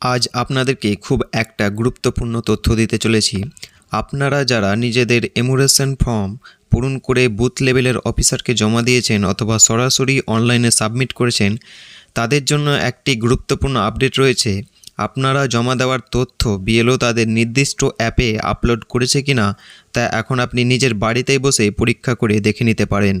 আজ আপনাদেরকে খুব একটা গুরুত্বপূর্ণ তথ্য দিতে চলেছি। আপনারা যারা নিজেদের এমুরেশন ফর্ম পূরণ করে বুথ লেভেলের অফিসারকে জমা দিয়েছেন অথবা সরাসরি অনলাইনে সাবমিট করেছেন, তাদের জন্য একটি গুরুত্বপূর্ণ আপডেট রয়েছে। আপনারা জমা দেওয়ার তথ্য বিএলও তাদের নির্দিষ্ট অ্যাপে আপলোড করেছে কিনা, তা এখন আপনি নিজের বাড়িতেই বসে পরীক্ষা করে দেখে নিতে পারেন।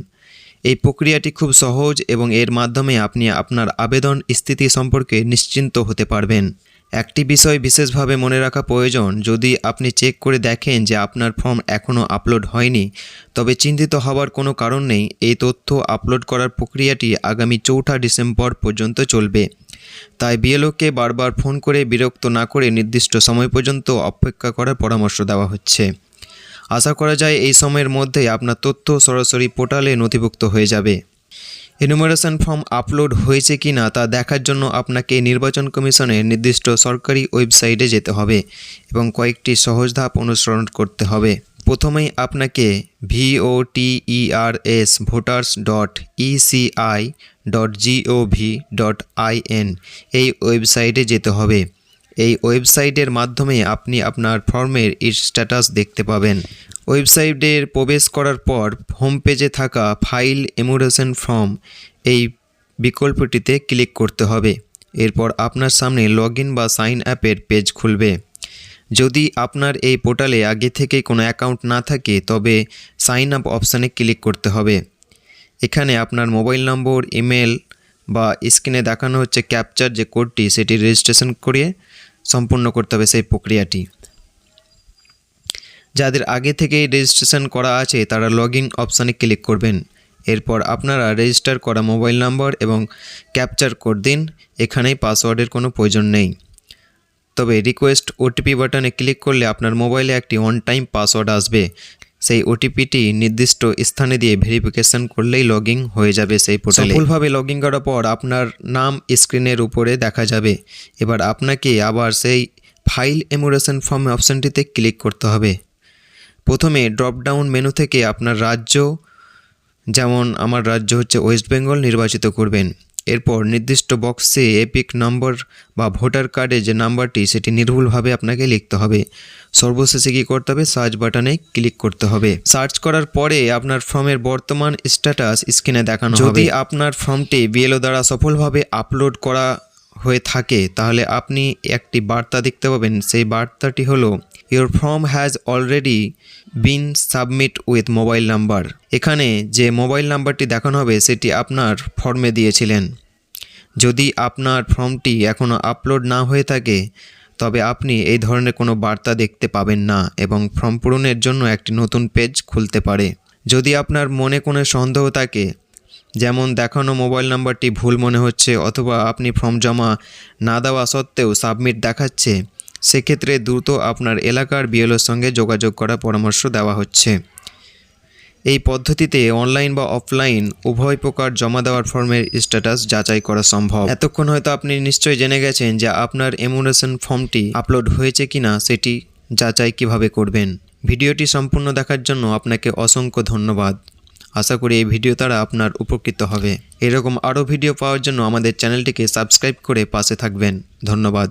এই প্রক্রিয়াটি খুব সহজ এবং এর মাধ্যমে আপনি আপনার আবেদন স্থিতি সম্পর্কে নিশ্চিন্ত হতে পারবেন। একটি বিষয় বিশেষভাবে মনে রাখা প্রয়োজন। যদি আপনি চেক করে দেখেন যে আপনার ফর্ম এখনও আপলোড হয়নি, তবে চিন্তিত হওয়ার কোনো কারণ নেই। এই তথ্য আপলোড করার প্রক্রিয়াটি আগামী চৌঠা ডিসেম্বর পর্যন্ত চলবে। তাই বিএলওকে বারবার ফোন করে বিরক্ত না করে নির্দিষ্ট সময় পর্যন্ত অপেক্ষা করার পরামর্শ দেওয়া হচ্ছে। আশা করা যায় এই সময়ের মধ্যে আপনার তথ্য সরাসরি পোর্টালে নথিভুক্ত হয়ে যাবে। এনুমারেশন ফর্ম আপলোড হয়েছে কি না তা দেখার জন্য আপনাকে নির্বাচন কমিশনের নির্দিষ্ট সরকারি ওয়েবসাইটে যেতে হবে এবং কয়েকটি সহজ ধাপ অনুসরণ করতে হবে। প্রথমেই আপনাকে V O T E R S voters dot ECI dot G O V dot I N এই ওয়েবসাইটে যেতে হবে। এই ওয়েবসাইটের মাধ্যমে আপনি আপনার ফর্মের স্ট্যাটাস দেখতে পাবেন। ওয়েবসাইটের প্রবেশ করার পর হোম পেজে থাকা ফাইল এমুরেশন ফর্ম এই বিকল্পটিতে ক্লিক করতে হবে। এরপর আপনার সামনে লগ বা সাইন অ্যাপের পেজ খুলবে। যদি আপনার এই পোর্টালে আগে থেকে কোনো অ্যাকাউন্ট না থাকে, তবে সাইন আপ অপশানে ক্লিক করতে হবে। এখানে আপনার মোবাইল নম্বর, ইমেল বা স্ক্রিনে দেখানো হচ্ছে ক্যাপচার যে কোডটি, সেটি রেজিস্ট্রেশন করিয়ে সম্পূর্ণ করতে হবে সেই প্রক্রিয়াটি। যাদের আগে থেকেই রেজিস্ট্রেশন করা আছে, তারা লগ ইন অপশানে ক্লিক করবেন। এরপর আপনারা রেজিস্টার করা মোবাইল নম্বর এবং ক্যাপচার কোড দিন। এখানেই পাসওয়ার্ডের কোনো প্রয়োজন নেই। তবে রিকোয়েস্ট ওটিপি বাটনে ক্লিক করলে আপনার মোবাইলে একটি অন টাইম পাসওয়ার্ড আসবে। সেই ওটিপিটি নির্দিষ্ট স্থানে দিয়ে ভেরিফিকেশন করলেই লগ হয়ে যাবে সেই পোর্টালে সফলভাবে লগ ইন করার পর আপনার নাম স্ক্রিনের উপরে দেখা যাবে। এবার আপনাকে আবার সেই ফাইল এমুরেশন ফর্ম অপশানটিতে ক্লিক করতে হবে। প্রথমে ড্রপডাউন মেনু থেকে আপনার রাজ্য যেমন আমার রাজ্য হচ্ছে ওয়েস্ট বেঙ্গল নির্বাচিত করবেন। এরপর নির্দিষ্ট বক্সে এপিক নম্বর বা ভোটার কার্ডে যে নাম্বারটি সেটি নির্ভুলভাবে আপনাকে লিখতে হবে। সর্বশেষে কী করতে হবে? সার্চ বাটনে ক্লিক করতে হবে। সার্চ করার পরে আপনার ফর্মের বর্তমান স্ট্যাটাস স্ক্রিনে দেখানো যদি আপনার ফর্মটি বিএলও দ্বারা সফলভাবে আপলোড করা হয়ে থাকে তাহলে আপনি একটি বার্তা দেখতে পাবেন। সেই বার্তাটি হলো your form has already been submit with mobile number এখানে যে মোবাইল নাম্বারটি দেখানো হবে, সেটি আপনার ফর্মে দিয়েছিলেন। যদি আপনার ফর্মটি এখনও আপলোড না হয়ে থাকে, তবে আপনি এই ধরনের কোনো বার্তা দেখতে পাবেন না এবং ফর্ম পূরণের জন্য একটি নতুন পেজ খুলতে পারে। যদি আপনার মনে কোনো সন্দেহ থাকে, যেমন দেখানো মোবাইল নাম্বারটি ভুল মনে হচ্ছে অথবা আপনি ফর্ম জমা না দেওয়া সত্ত্বেও সাবমিট দেখাচ্ছে সেক্ষেত্রে দ্রুত আপনার এলাকার বিএলওর সঙ্গে যোগাযোগ করার পরামর্শ দেওয়া হচ্ছে। এই পদ্ধতিতে অনলাইন বা অফলাইন উভয় প্রকার জমা দেওয়ার ফর্মের স্ট্যাটাস যাচাই করা সম্ভব। এতক্ষণ হয়তো আপনি নিশ্চয়ই জেনে গেছেন যে আপনার এমুনেশন ফর্মটি আপলোড হয়েছে কিনা, সেটি যাচাই কীভাবে করবেন। ভিডিওটি সম্পূর্ণ দেখার জন্য আপনাকে অসংখ্য ধন্যবাদ। আশা করি এই ভিডিও দ্বারা আপনার উপকৃত হবে। এরকম আরও ভিডিও পাওয়ার জন্য আমাদের চ্যানেলটিকে সাবস্ক্রাইব করে পাশে থাকবেন। ধন্যবাদ।